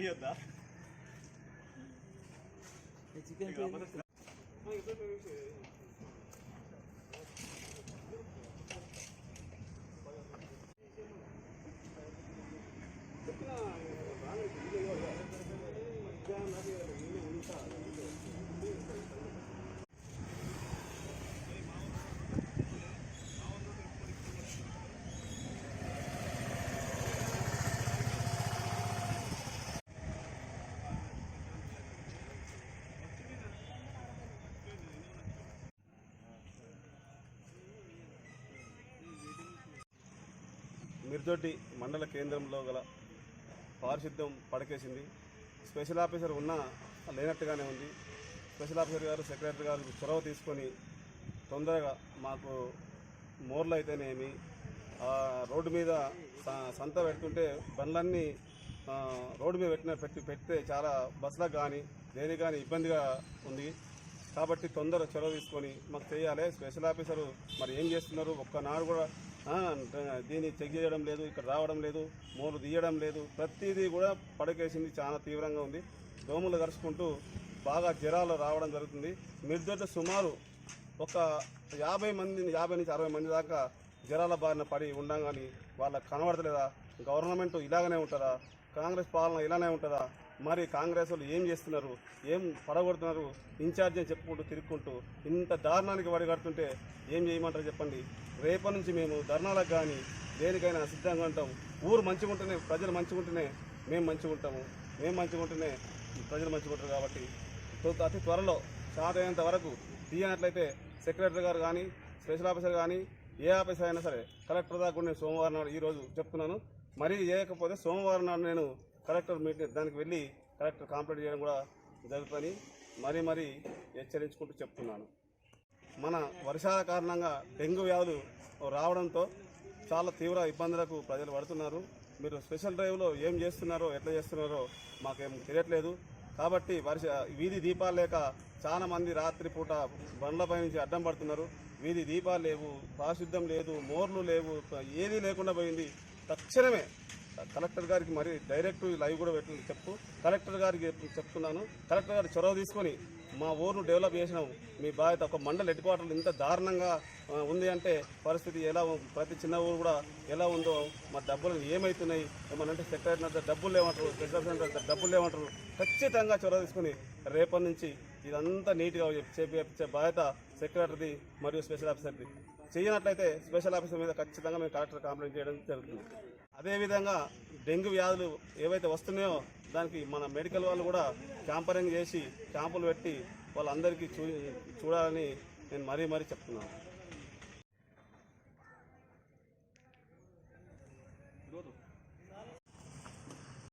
తీయొద్దా chicken Mirdoddi మండల కేంద్రంలో గల పారిశుద్ధ్యం పడకేసింది. స్పెషల్ ఆఫీసర్ ఉన్నా లేనట్టుగానే ఉంది. స్పెషల్ ఆఫీసర్ గారు సెక్రటరీ గారు చొరవ తీసుకొని తొందరగా మాకు మోర్లు అయితేనేమి ఆ రోడ్డు మీద సంత పెడుతుంటే బండ్లన్నీ రోడ్డు మీద పెట్టిన పెట్టి పెడితే చాలా బస్సులకు కానీ దేనికి కానీ ఇబ్బందిగా ఉంది. కాబట్టి తొందర చొరవ తీసుకొని మాకు చేయాలి. స్పెషల్ ఆఫీసరు మరి ఏం చేస్తున్నారు? ఒక్కనాడు కూడా దీన్ని చెక్ చేయడం లేదు ఇక్కడ రావడం లేదు మూలు తీయడం లేదు. ప్రతిదీ కూడా పడకేసింది చాలా తీవ్రంగా ఉంది. దోమలు కరుచుకుంటూ బాగా జ్వరాలు రావడం జరుగుతుంది. నిర్దొడ్డ సుమారు ఒక యాభై మంది యాభై నుంచి అరవై మంది దాకా జ్వరాల బారిన పడి ఉండగాని వాళ్ళకి కనబడతలేదా? గవర్నమెంట్ ఇలాగనే ఉంటుందా? కాంగ్రెస్ పాలన ఇలానే ఉంటుందా? మరి కాంగ్రెస్ వాళ్ళు ఏం చేస్తున్నారు? ఏం పడగొడుతున్నారు? ఇన్ఛార్జ్ అని చెప్పుకుంటూ తిరుక్కుంటూ ఇంత దారుణానికి వడిగడుతుంటే ఏం చేయమంటారు చెప్పండి? రేపటి నుంచి మేము ధర్నాలకు కానీ దేనికైనా సిద్ధంగా ఉంటాం. ఊరు మంచిగా ఉంటేనే ప్రజలు మంచిగా ఉంటేనే మేము మంచిగా ఉంటాము. మేము మంచిగా ఉంటేనే ప్రజలు మంచిగా ఉంటారు కాబట్టి అతి త్వరలో సాధ్యమైనంత వరకు తీయనట్లయితే సెక్రటరీ గారు కానీ స్పెషల్ ఆఫీసర్ కానీ ఏ ఆఫీసర్ అయినా సరే కలెక్టర్ దాకా నేను సోమవారం నాడు ఈరోజు చెప్తున్నాను. మరీ చేయకపోతే సోమవారం నాడు నేను కలెక్టర్ మీటింగ్ దానికి వెళ్ళి కలెక్టర్ కాంప్లైంట్ చేయడం కూడా జరుగుతుంది. మరీ మరీ హెచ్చరించుకుంటూ చెప్తున్నాను. మన వర్షాల కారణంగా డెంగ్యూ వ్యాధులు రావడంతో చాలా తీవ్ర ఇబ్బందులకు ప్రజలు పడుతున్నారు. మీరు స్పెషల్ డ్రైవ్లో ఏం చేస్తున్నారో ఎట్లా చేస్తున్నారో మాకేం తెలియట్లేదు. కాబట్టి వర్ష వీధి దీపాలు లేక చాలామంది రాత్రిపూట బండ్లపై నుంచి అడ్డం పడుతున్నారు. వీధి దీపాలు లేవు పారిశుద్ధం లేదు మోర్లు లేవు ఏదీ లేకుండా పోయింది. తక్షణమే కలెక్టర్ గారికి మరి డైరెక్ట్ లైవ్ కూడా పెట్టి చెప్పు. కలెక్టర్ గారికి చెప్తున్నాను. కలెక్టర్ గారు చొరవ తీసుకొని మా ఊరును డెవలప్ చేసినాం. మీ బాధ్యత ఒక మండల హెడ్ క్వార్టర్లు ఇంత దారుణంగా ఉంది అంటే పరిస్థితి ఎలా ప్రతి చిన్న ఊరు కూడా ఎలా ఉందో మా డబ్బులు ఏమవుతున్నాయి ఏమనంటే సెక్రటరీ దగ్గర డబ్బులు లేవంటారు రిజర్వ్ సెంటర్ డబ్బులు లేవంటారు. ఖచ్చితంగా చొరవ తీసుకొని రేపటి నుంచి ఇదంతా నీట్గా చేపించే బాధ్యత సెక్రటరీది మరియు స్పెషల్ ఆఫీసర్ది. చేయనట్లయితే స్పెషల్ ఆఫీసర్ మీద ఖచ్చితంగా మేము కలెక్టర్ కంప్లైంట్ చేయడం జరుగుతుంది. అదేవిధంగా డెంగ్యూ వ్యాధులు ఏవైతే వస్తున్నాయో దానికి మన మెడికల్ వాళ్ళు కూడా క్యాంపరింగ్ చేసి క్యాంపులు పెట్టి వాళ్ళందరికీ చూ చూడాలని నేను మరీ మరీ చెప్తున్నాను.